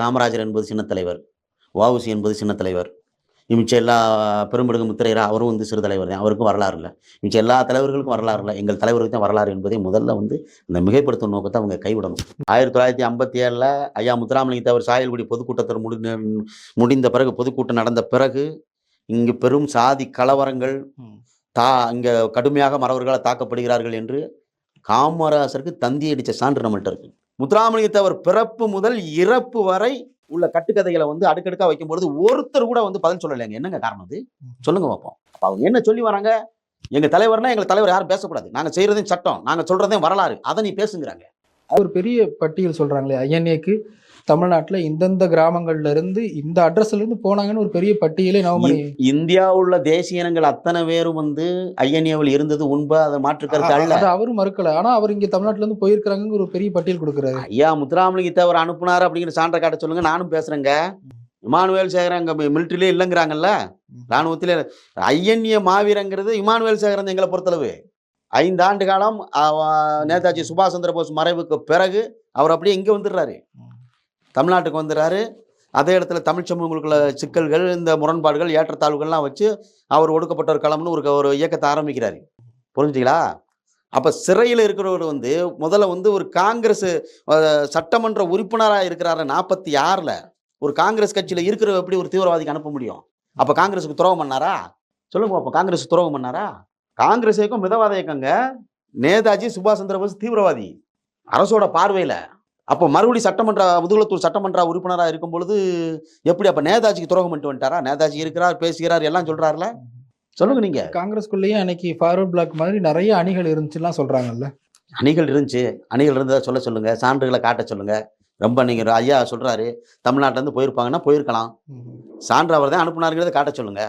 காமராஜர் என்பது சின்ன தலைவர் வஉசி என்பது சின்ன தலைவர். மிச்சம் எல்லா பெரும்படுகு முத்திரையரா அவரும் வந்து சிறு தலைவர் தான். அவருக்கும் வரலாறு இல்லை. மிச்சம் எல்லா தலைவர்களுக்கும் வரலாறு இல்லை. எங்கள் தலைவருக்கு தான் வரலாறு என்பதை முதல்ல வந்து இந்த மிகைப்படுத்தும் நோக்கத்தை அவங்க கைவிடணும். ஆயிரத்தி தொள்ளாயிரத்தி ஐம்பத்தி ஏழில் ஐயா முத்துராமலிங்க தேவர் சாயல்குடி பொதுக்கூட்டத்தில் முடி முடிந்த பிறகு பொதுக்கூட்டம் நடந்த பிறகு இங்கு பெரும் சாதி கலவரங்கள். தா இங்கே கடுமையாக மறவர்களால் தாக்கப்படுகிறார்கள் என்று காமராசருக்கு தந்தி அடித்த சான்று நம்மள்ட்ட இருக்கு. முத்துராமலிங்க தேவர் பிறப்பு முதல் இறப்பு வரை உள்ள கட்டுக்கதைகளை வந்து அடுக்கடுக்கா வைக்கும்பொழுது ஒருத்தர் கூட வந்து பதில் சொல்லலைங்க. என்னங்க காரணம் அது? சொல்லுங்க பார்ப்போம் அப்ப அவங்க என்ன சொல்லி வராங்க? எங்க தலைவர்னா எங்க தலைவர் யாரும் பேசக்கூடாது. நாங்க செய்யறதையும் சட்டம் நாங்க சொல்றதையும் வரலாறு அதை நீ பேசுங்கிறாங்க. ஒரு பெரிய பட்டியல் சொல்றாங்களே ஐஎன்ஏக்கு தமிழ்நாட்டுல இந்தந்த கிராமங்கள்ல இருந்து இந்த அட்ரஸ்ல இருந்து போனாங்கன்னு ஒரு பெரிய பட்டியலே நவமணி இந்தியா உள்ள தேசிய இனங்கள் அத்தனை பேரும் வந்து ஐஎன்ஏவில் இருந்தது உண்பை அதை மாற்று கருத்து அல்ல. அவரும் மறுக்கல. ஆனா அவர் இங்க தமிழ்நாட்டுல இருந்து போயிருக்கிறாங்க ஒரு பெரிய பட்டியல் கொடுக்குறாரு. ஐயா முத்துராமலிங்க தேவர் அனுப்புனாரு அப்படிங்கிற சான்றை காட்ட சொல்லுங்க நானும் பேசுறேங்க. இமானுவேல் சேகரன் அங்க மிலிட்டரியிலே இல்லைங்கிறாங்கல்ல ராணுவத்திலே ஐஎன்ஏ மாவீரங்கிறது இமானுவேல் சேகரன் எங்களை பொறுத்தளவு. ஐந்து ஆண்டு காலம் நேதாஜி சுபாஷ் சந்திர போஸ் மறைவுக்கு பிறகு அவர் அப்படியே இங்கே வந்துடுறாரு. தமிழ்நாட்டுக்கு வந்துடுறாரு. அதே இடத்துல தமிழ் சமூகங்களுக்குள்ள சிக்கல்கள் இந்த முரண்பாடுகள் ஏற்றத்தாழ்வுகள்லாம் வச்சு அவர் ஒடுக்கப்பட்ட ஒரு களம்னு ஒரு ஒரு இயக்கத்தை ஆரம்பிக்கிறாரு. புரிஞ்சுங்களா? அப்போ சிறையில் இருக்கிறவர் வந்து முதல்ல வந்து ஒரு காங்கிரஸ் சட்டமன்ற உறுப்பினராக இருக்கிறாரு நாற்பத்தி ஆறில் ஒரு காங்கிரஸ் கட்சியில் இருக்கிற எப்படி ஒரு தீவிரவாதிக்கு அனுப்ப முடியும்? அப்போ காங்கிரஸுக்கு துரோகம் பண்ணாரா? சொல்லுங்க அப்போ காங்கிரஸ் துரோகம் பண்ணாரா? காங்கிரஸ் இயக்கம் மிதவாத இயக்கங்க. நேதாஜி சுபாஷ் சந்திர போஸ் தீவிரவாதி. அரசோட பார்வையில். அப்போ மறுபடி சட்டமன்ற முதுகுளத்தூர் சட்டமன்ற உறுப்பினராக இருக்கும் பொழுது எப்படி அப்போ நேதாஜிக்கு துரோகம் பண்ணிட்டு வந்துட்டாரா? நேதாஜி இருக்கிறார் பேசுகிறார் எல்லாம் சொல்றாருல? சொல்லுங்க நீங்க. காங்கிரஸ்குள்ளேயே அன்னைக்கு ஃபார்வர்ட் பிளாக் மாதிரி நிறைய அணிகள் இருந்துச்சுலாம் சொல்றாங்கல்ல. அணிகள் இருந்துச்சு. அணிகள் இருந்ததை சொல்ல சொல்லுங்க. சான்றுகளை காட்ட சொல்லுங்க. ரொம்ப நீங்க ஐயா சொல்றாரு. தமிழ்நாட்டுல இருந்து போயிருப்பாங்கன்னா போயிருக்கலாம். சான்று அவர் தான் அனுப்புனாருங்கிறத காட்ட சொல்லுங்க.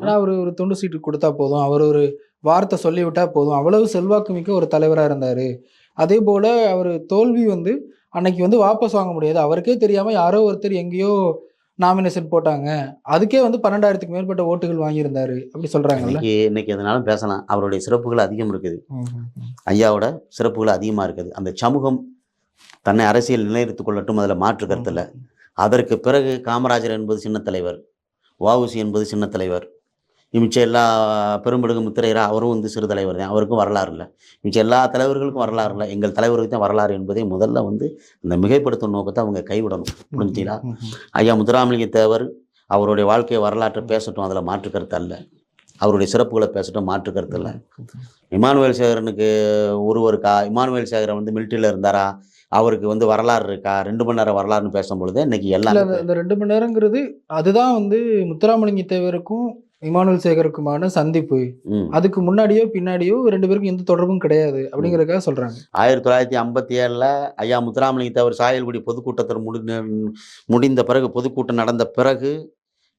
ஆனா அவர் ஒரு துண்டு சீட்டு கொடுத்தா போதும். அவர் ஒரு வார்த்தை சொல்லிவிட்டா போதும். அவ்வளவு செல்வாக்கு மிக்க ஒரு தலைவரா இருந்தாரு. அதே போல அவர் தோல்வி வந்து அன்னைக்கு வந்து வாபஸ் வாங்க முடியாது. அவருக்கே தெரியாம யாரோ ஒருத்தர் எங்கேயோ நாமினேஷன் போட்டாங்க. அதுக்கே வந்து பன்னெண்டாயிரத்துக்கு மேற்பட்ட ஓட்டுகள் வாங்கியிருந்தாரு. அப்படி சொல்றாங்கல்ல? இன்னைக்கு இன்னைக்கு எதனாலும் பேசலாம். அவருடைய சிறப்புகள் அதிகம் இருக்குது. ஐயாவோட சிறப்புகள் அதிகமா இருக்குது. அந்த சமூகம் தன்னை அரசியல் நிலைநிறுத்திக் கொள்ளட்டும். அதுல மாற்று கருத்து இல்லை. அதற்கு பிறகு காமராஜர் என்பது சின்ன தலைவர். வஉசி என்பது சின்ன தலைவர். மிச்சம் எல்லா பெரும்படுகு முத்திரையரா அவரும் வந்து சிறு தலைவர் தான். அவருக்கும் வரலாறு இல்லை. மிச்சம் எல்லா தலைவர்களுக்கும் வரலாறு இல்லை. எங்கள் தலைவருக்கு தான் வரலாறு என்பதை முதல்ல வந்து இந்த மிகைப்படுத்தும் நோக்கத்தை அவங்க கைவிடணும். புரிஞ்சுங்களா ஐயா முத்துராமலிங்க தேவர் அவருடைய வாழ்க்கை வரலாற்றை பேசட்டும். அதில் மாற்று கருத்து அல்ல. அவருடைய சிறப்புகளை பேசட்டும். மாற்று கருத்து இல்லை. இமானுவேல் சேகரனுக்கு ஒருவர் இருக்கா இமானுவேல் சேகரன் வந்து மிலிட்டரியில் இருந்தாரா? அவருக்கு வந்து வரலாறு இருக்கா? ரெண்டு மணி நேரம் வரலாறுன்னு பேசும்பொழுது இன்னைக்கு எல்லாம் அந்த- அந்த ரெண்டு மணி நேரங்கிறது அதுதான் வந்து முத்துராமலிங்க தேவருக்கும் இமானுவல் சேகருக்குமான சந்திப்பு. அதுக்கு முன்னாடியோ பின்னாடியோ ரெண்டு பேருக்கும் எந்த தொடர்பும் கிடையாது அப்படிங்கறதுக்காக சொல்றாங்க. ஆயிரத்தி தொள்ளாயிரத்தி ஐம்பத்தி ஏழில் ஐயா முத்துராமலிங்க தேவர் சாயல்குடி பொதுக்கூட்டத்தில் முடி முடிந்த பிறகு பொதுக்கூட்டம் நடந்த பிறகு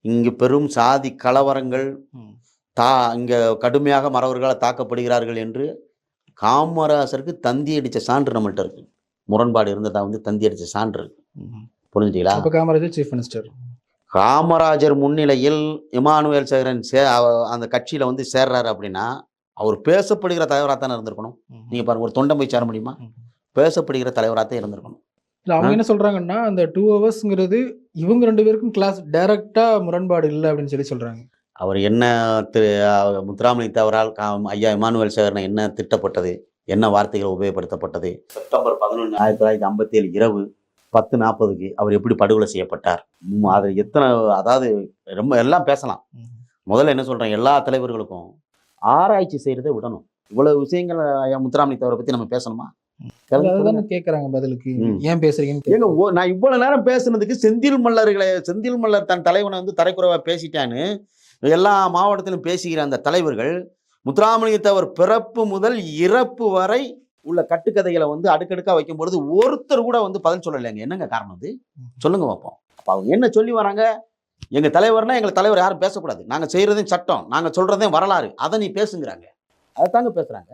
இங்கு பெரும் சாதி கலவரங்கள் தா இங்கே கடுமையாக மறவர்களால் தாக்கப்படுகிறார்கள் என்று காமராசருக்கு தந்தி அடித்த சான்று நம்மள்ட்ட இருக்கு. முரண்பாடு இருந்ததா வந்து தந்தி அடித்த சான்று இருக்கு. புரிஞ்சுங்களா அப்ப காமராஜர் சீஃப் மினிஸ்டர் காமராஜர் முன்னிலையில் இமானுவேல் சேகரன் சே அவ- அந்த கட்சியில் வந்து சேர்றாரு அப்படின்னா அவர் பேசப்படுகிற தலைவராக தானே இருந்திருக்கணும் நீங்கள் பாருங்க ஒரு தொண்டம் போய் சேர முடியுமா? பேசப்படுகிற தலைவராக தான் இருந்திருக்கணும். இல்ல அவங்க என்ன சொல்றாங்கன்னா அந்த டூ ஹவர்ஸ்ங்கிறது இவங்க ரெண்டு பேருக்கும் கிளாஸ் டைரக்டா முரண்பாடு இல்லை அப்படின்னு சொல்லி சொல்றாங்க. அவர் என்ன திரு முத்துராமலிங்க தேவரால் கா ஐயா இமானுவேல் சேகரனை என்ன திட்டப்பட்டது? என்ன வார்த்தைகள் உபயோகப்படுத்தப்பட்டது? செப்டம்பர் பதினொன்று ஆயிரத்தி தொள்ளாயிரத்தி ஐம்பத்தி ஏழு இரவு பத்து நாற்பதுக்கு அவர் எப்படி படுகொலை செய்யப்பட்டார். ம், அது எத்தனை அதாவது ரொம்ப எல்லாம் பேசலாம். முதல்ல என்ன சொல்றேன் எல்லா தலைவர்களுக்கும் ஆராய்ச்சி செய்யறதை விடணும். இவ்வளவு விஷயங்கள் ஐயா முத்துராமலிங்க தேவரை பத்தி நம்ம பேசணுமா? கேக்குறாங்க பதிலுக்கு. ஏன் பேசுறீங்கன்னு ஏங்க ஓ நான் இவ்வளவு நேரம் பேசுனதுக்கு செந்தில் மல்லர்களை செந்தில் மல்லர் தன் தலைவனை வந்து தரைக்குறைவா பேசிட்டான்னு எல்லா மாவட்டத்திலும் பேசுகிற அந்த தலைவர்கள் முத்துராமலிங்க தேவர் பிறப்பு முதல் இறப்பு வரை உள்ள கட்டுக்கதைகளை வந்து அடுக்கடுக்கா வைக்கும் பொழுது ஒருத்தர் கூட வந்து பதில் சொல்லலைங்க. என்னங்க காரணம் அது? சொல்லுங்க பார்ப்போம் அப்ப அவங்க என்ன சொல்லி வராங்க? எங்க தலைவர்னா எங்க தலைவர் யாரும் பேசக்கூடாது. நாங்க செய்யறதையும் சட்டம். நாங்க சொல்றதையும் வரலாறு. அதை நீ பேசுங்கிறாங்க. அதைத்தாங்க பேசுறாங்க.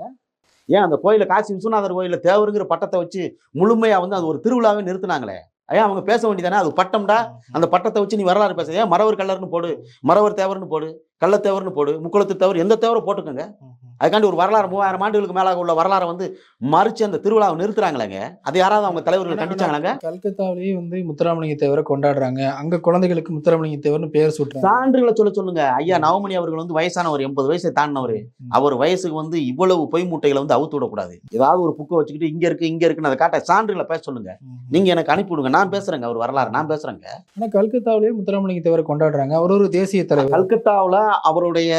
ஏன் அந்த கோயில காசி விஸ்வநாதர் கோயில தேவருங்கிற பட்டத்தை வச்சு முழுமையா வந்து அது ஒரு திருவிழாவே நிறுத்துனாங்களே? ஐயா அவங்க பேச வேண்டியதானே அது பட்டம்டா. அந்த பட்டத்தை வச்சு நீ வரலாறு பேச. ஏன் மறவர் கல்லர்னு போடு. மறவர் தேவர்னு போடு. கள்ளத்தேவர்னு போடு. முக்குளத்து தேவர் எந்த தேவரை போட்டுக்கோங்க. அதுக்காண்டி ஒரு வரலாறு மூவாயிரம் ஆண்டுகளுக்கு மேலாக உள்ள வரலாறை வந்து மறிச்சு அந்த திருவிழாவை நிறுத்துறாங்களேங்க. அது யாராவது அவங்க தலைவர்கள் கண்டிச்சாங்களாங்க? கல்கத்தாவிலேயே வந்து முத்துராமலிங்க தேவரை கொண்டாடுறாங்க. அங்க குழந்தைகளுக்கு முத்துராமலிங்க தேவர்னு பேர் சுட்டுறாங்க. சான்றுகளை சொல்ல சொல்லுங்க. ஐயா நவமணி அவர்கள் வந்து வயசானவர் எண்பது வயசை தாண்டினவர். அவர் வயசுக்கு வந்து இவ்வளவு பொய் மூட்டைகளை வந்து அவுத்து விடக்கூடாது. ஏதாவது ஒரு புக்கை வச்சுக்கிட்டு இங்க இருக்கு இங்க இருக்குன்னு அதை காட்ட சான்றுகளை பேச சொல்லுங்க. நீங்க எனக்கு அனுப்பி விடுங்க. நான் பேசுறேங்க அவர் வரலாறு. நான் பேசுறேங்க. ஆனா கல்கத்தாவிலேயே முத்துராமலிங்க தேவரை கொண்டாடுறாங்க. அவர் ஒரு தேசிய தலைவர். கல்கத்தாவுல அவருடைய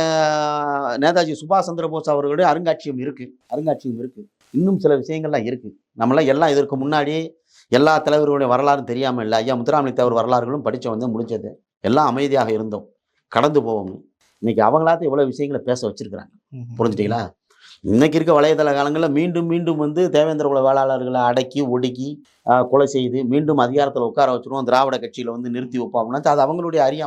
நேதாஜி சுபாஷ் சந்திர போஸ் அவர்களுடைய அருங்காட்சியகம் இருக்கு. அருங்காட்சியகம் இருக்கு. இன்னும் சில விஷயங்கள்லாம் இருக்கு. நம்மளாம் எல்லாம் இதற்கு முன்னாடி எல்லா தலைவர்களுடைய வரலாறும் தெரியாம இல்லை. ஐயா முத்துராமலிங்க தேவர் வரலாறுகளும் படிச்ச வந்து முடிச்சது எல்லாம் அமைதியாக இருந்தோம். கடந்து போவோம். இன்னைக்கு அவங்களாத்த எவ்வளவு விஷயங்களை பேச வச்சிருக்கிறாங்க. புரிஞ்சுட்டீங்களா? இன்னைக்கு இருக்க வலைதள காலங்களில் மீண்டும் மீண்டும் வந்து தேவேந்திர குல வேளாளர்களை அடக்கி ஒடுக்கி கொலை செய்து மீண்டும் அதிகாரத்தில் உட்கார வச்சிருவோம். திராவிட கட்சியில வந்து நிறுத்தி வைப்போம்னா அது அவங்களுடைய அறியாமை.